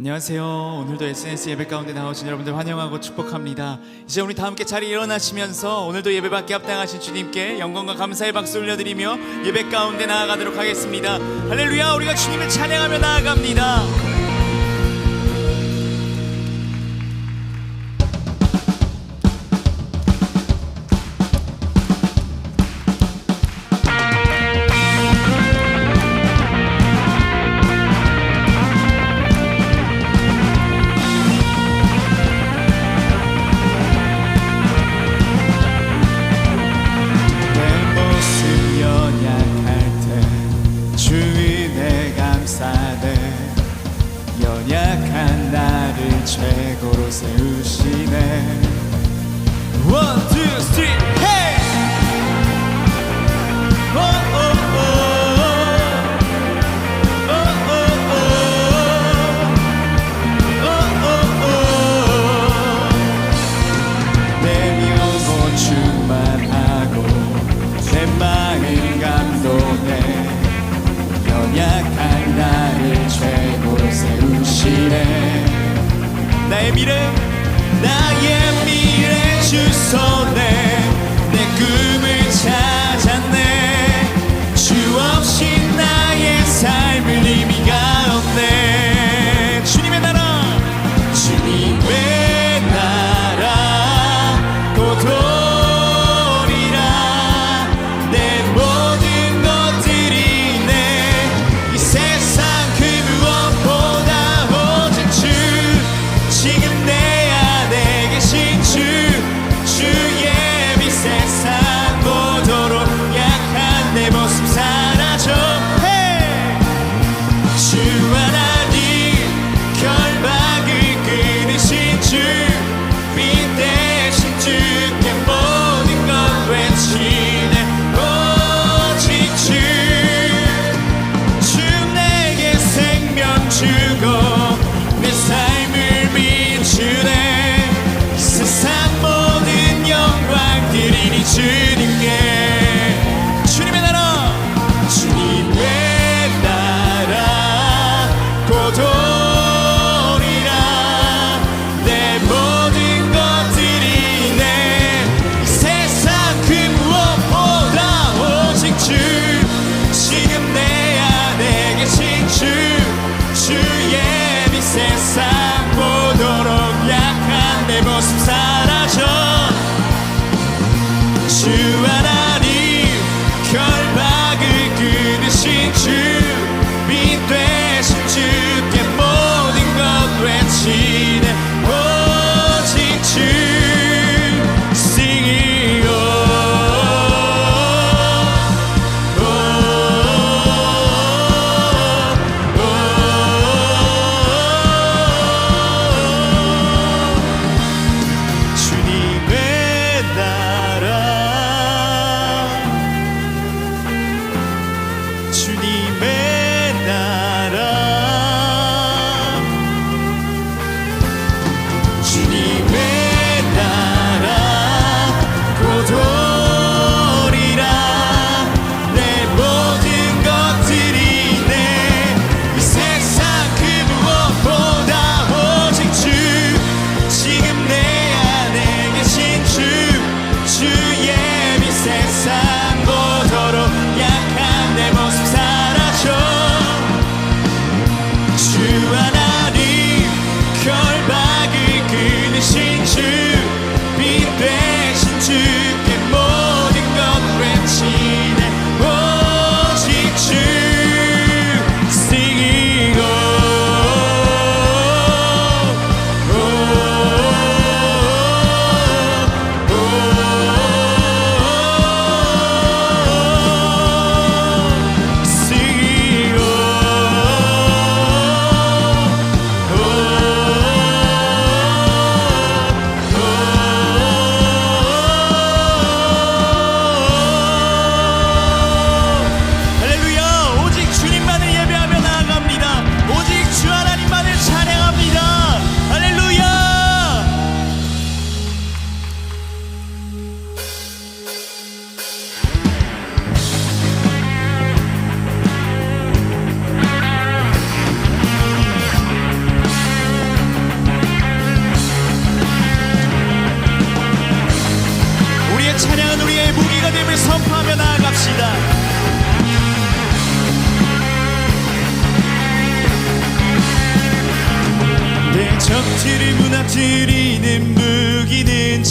안녕하세요. 오늘도 SNS 예배 가운데 나오신 여러분들 환영하고 축복합니다. 이제 우리 다 함께 자리에 일어나시면서 오늘도 예배받게 합당하신 주님께 영광과 감사의 박수 올려드리며 예배 가운데 나아가도록 하겠습니다. 할렐루야! 우리가 주님을 찬양하며 나아갑니다.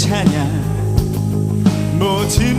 찬양 모든 뭐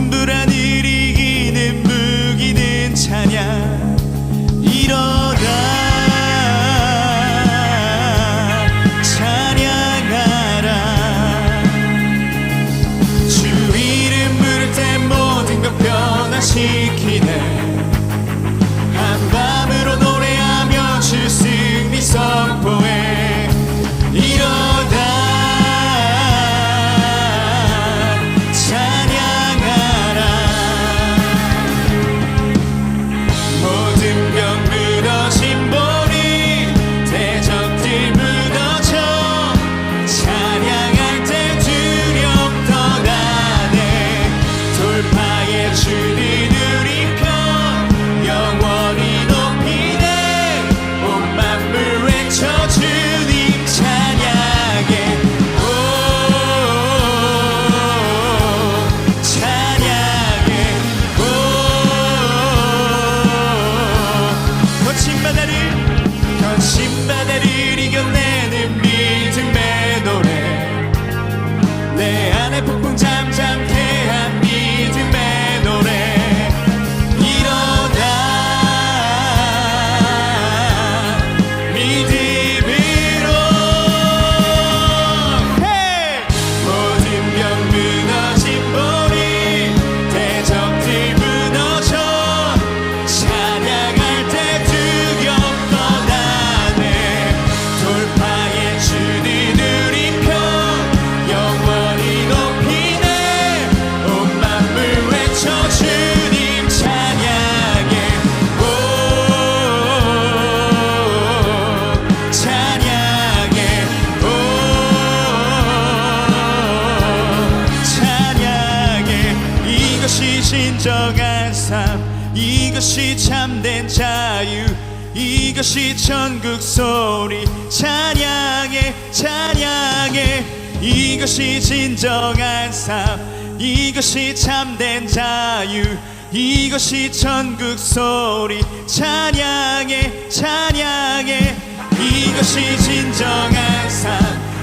이것이 진정한 삶. 이것이 참된 자유. 이것이 천국 소리. 찬양해 찬양해. 이것이 진정한 삶.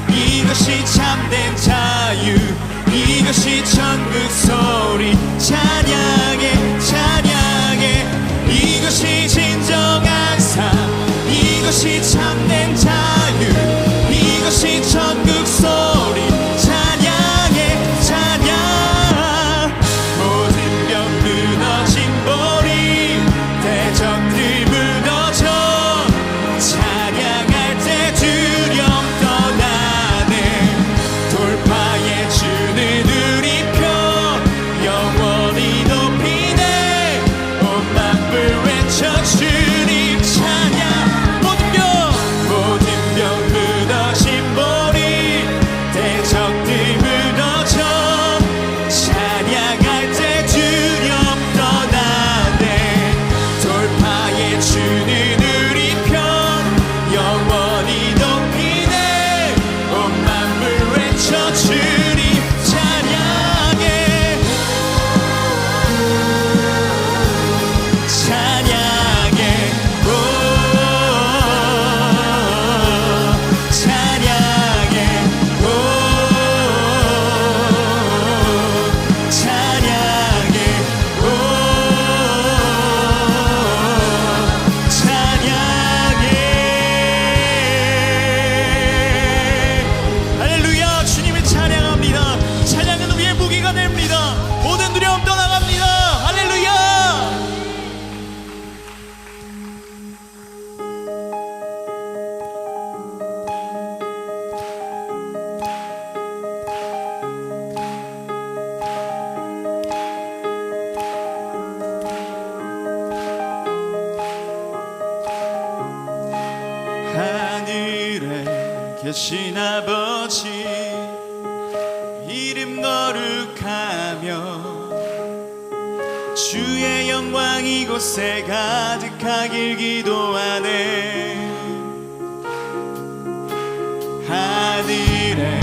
이것이 참된 자유. 이것이 천국 소리. 찬양해 찬양해. 이것이 진정한 삶. 이것이 참된 자유. 이것이 천국 소리. 고백하며 주의 영광 이곳에 가득하길 기도하네. 하늘에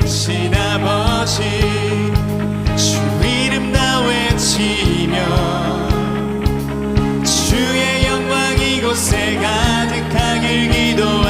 계신 아버지 주 이름 나 외치며 주의 영광 이곳에 가득하길 기도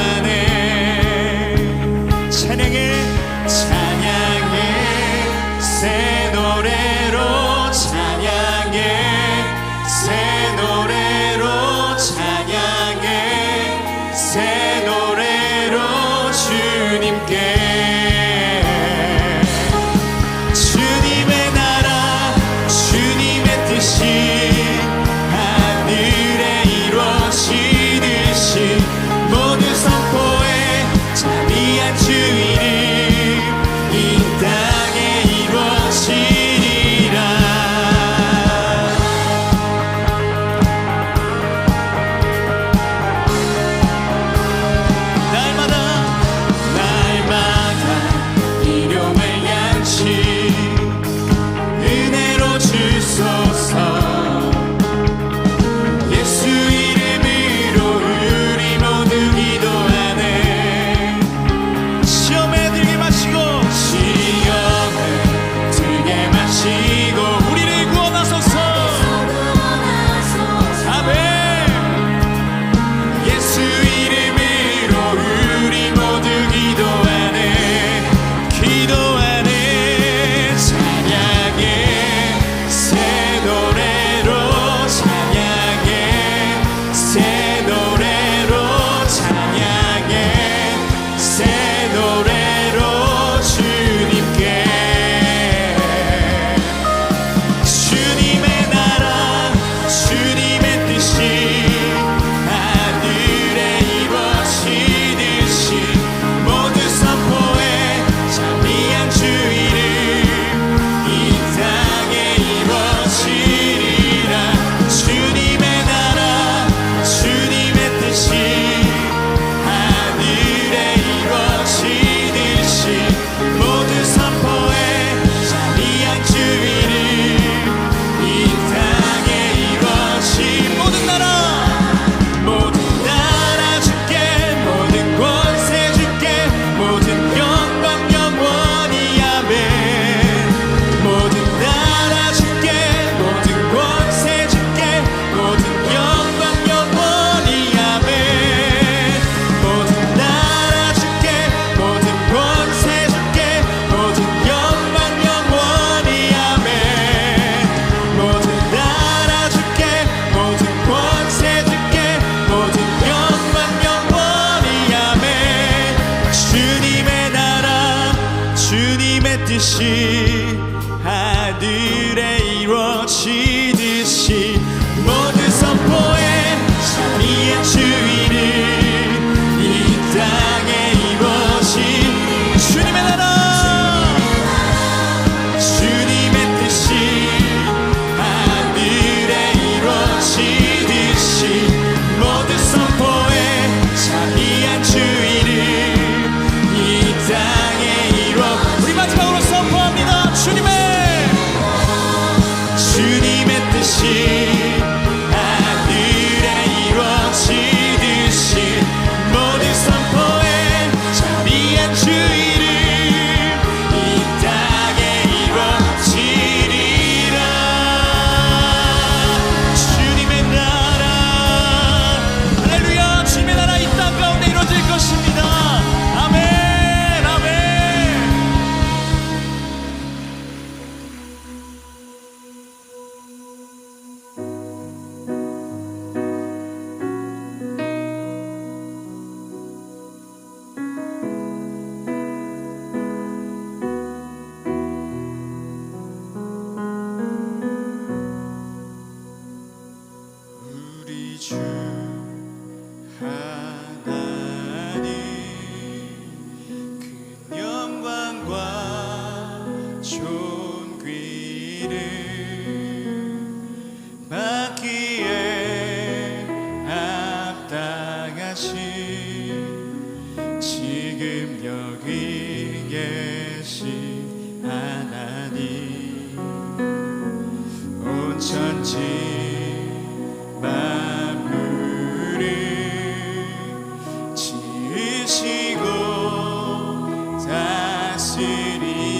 다